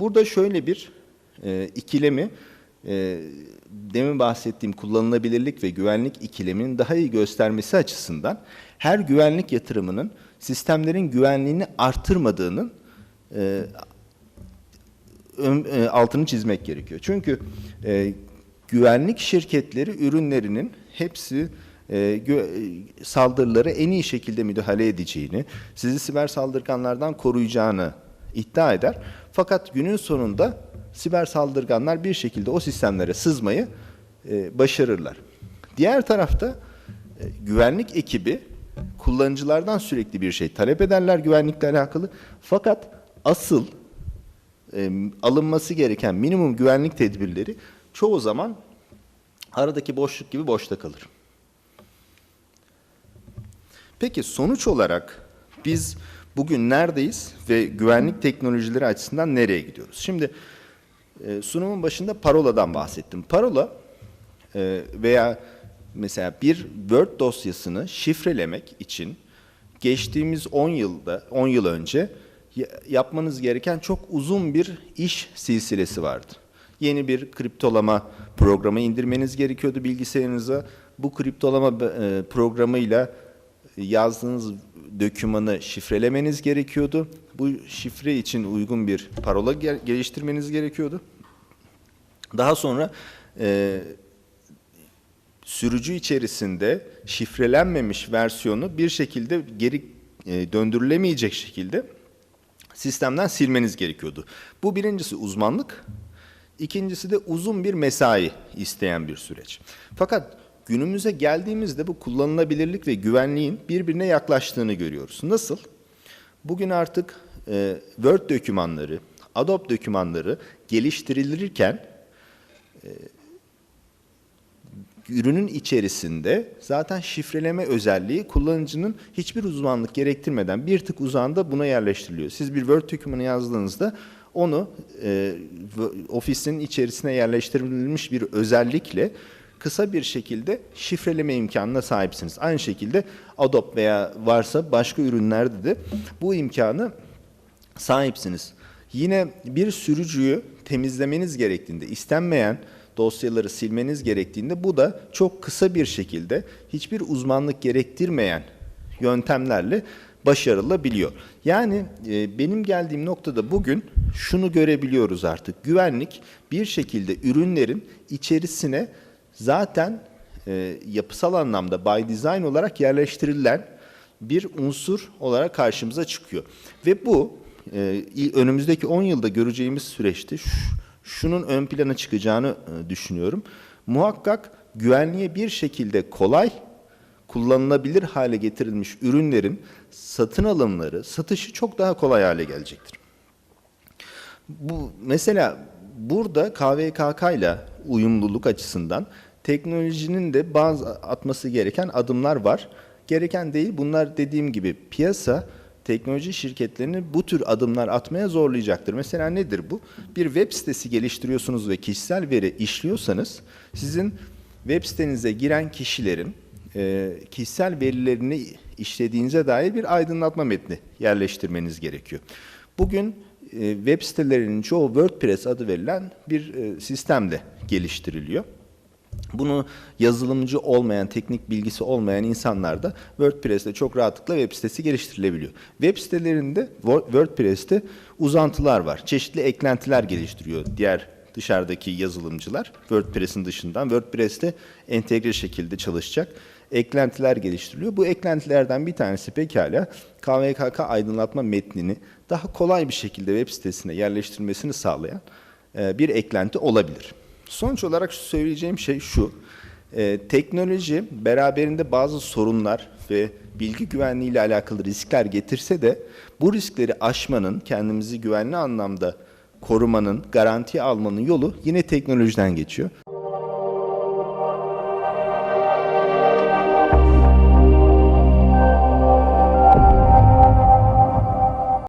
burada şöyle bir e, ikilemi e, demin bahsettiğim kullanılabilirlik ve güvenlik ikileminin daha iyi göstermesi açısından her güvenlik yatırımının sistemlerin güvenliğini artırmadığının e, ön- e, altını çizmek gerekiyor. Çünkü e, güvenlik şirketleri ürünlerinin hepsi e, e, saldırılara en iyi şekilde müdahale edeceğini, sizi siber saldırganlardan koruyacağını iddia eder. Fakat günün sonunda siber saldırganlar bir şekilde o sistemlere sızmayı e, başarırlar. Diğer tarafta e, güvenlik ekibi kullanıcılardan sürekli bir şey talep ederler güvenlikle alakalı. Fakat asıl e, alınması gereken minimum güvenlik tedbirleri çoğu zaman aradaki boşluk gibi boşta kalır. Peki sonuç olarak biz bugün neredeyiz ve güvenlik teknolojileri açısından nereye gidiyoruz? Şimdi e, sunumun başında paroladan bahsettim. Parola e, veya mesela bir Word dosyasını şifrelemek için geçtiğimiz 10 yılda 10 yıl önce ya- yapmanız gereken çok uzun bir iş silsilesi vardı. Yeni bir kriptolama programı indirmeniz gerekiyordu bilgisayarınıza. Bu kriptolama e, programıyla yazdığınız dokümanı şifrelemeniz gerekiyordu. Bu şifre için uygun bir parola gel- geliştirmeniz gerekiyordu. Daha sonra e, sürücü içerisinde şifrelenmemiş versiyonu bir şekilde geri e, döndürülemeyecek şekilde sistemden silmeniz gerekiyordu. Bu birincisi uzmanlık, ikincisi de uzun bir mesai isteyen bir süreç. Fakat günümüze geldiğimizde bu kullanılabilirlik ve güvenliğin birbirine yaklaştığını görüyoruz. Nasıl? Bugün artık e, Word dokümanları, Adobe dokümanları geliştirilirken ürünün içerisinde zaten şifreleme özelliği kullanıcının hiçbir uzmanlık gerektirmeden bir tık uzağında buna yerleştiriliyor. Siz bir Word dokümanı yazdığınızda onu e, ofisin içerisine yerleştirilmiş bir özellikle kısa bir şekilde şifreleme imkanına sahipsiniz. Aynı şekilde Adobe veya varsa başka ürünlerde de bu imkanı sahipsiniz. Yine bir sürücüyü temizlemeniz gerektiğinde, istenmeyen dosyaları silmeniz gerektiğinde bu da çok kısa bir şekilde hiçbir uzmanlık gerektirmeyen yöntemlerle başarılabiliyor. Yani e, benim geldiğim noktada bugün şunu görebiliyoruz artık. Güvenlik bir şekilde ürünlerin içerisine zaten e, yapısal anlamda by design olarak yerleştirilen bir unsur olarak karşımıza çıkıyor. Ve bu e, önümüzdeki 10 yılda göreceğimiz süreçte şunun ön plana çıkacağını e, düşünüyorum. Muhakkak güvenliğe bir şekilde kolay kullanılabilir hale getirilmiş ürünlerin satın alımları, satışı çok daha kolay hale gelecektir. Bu mesela burada KVKK ile uyumluluk açısından teknolojinin de bazı atması gereken adımlar var. Gereken değil bunlar dediğim gibi piyasa teknoloji şirketlerini bu tür adımlar atmaya zorlayacaktır. Mesela nedir bu? Bir web sitesi geliştiriyorsunuz ve kişisel veri işliyorsanız sizin web sitenize giren kişilerin e, kişisel verilerini işlediğinize dair bir aydınlatma metni yerleştirmeniz gerekiyor. Bugün e, web sitelerinin çoğu WordPress adı verilen bir e, sistemle geliştiriliyor. Bunu yazılımcı olmayan, teknik bilgisi olmayan insanlar da WordPress'te çok rahatlıkla web sitesi geliştirilebiliyor. Web sitelerinde Wo- WordPress'te uzantılar var. Çeşitli eklentiler geliştiriyor diğer dışarıdaki yazılımcılar. WordPress'in dışından WordPress'te entegre şekilde çalışacak eklentiler geliştiriliyor. Bu eklentilerden bir tanesi pekala KVKK aydınlatma metnini daha kolay bir şekilde web sitesine yerleştirmesini sağlayan bir eklenti olabilir. Sonuç olarak söyleyeceğim şey şu. e, teknoloji beraberinde bazı sorunlar ve bilgi güvenliği ile alakalı riskler getirse de bu riskleri aşmanın, kendimizi güvenli anlamda korumanın, garanti almanın yolu yine teknolojiden geçiyor.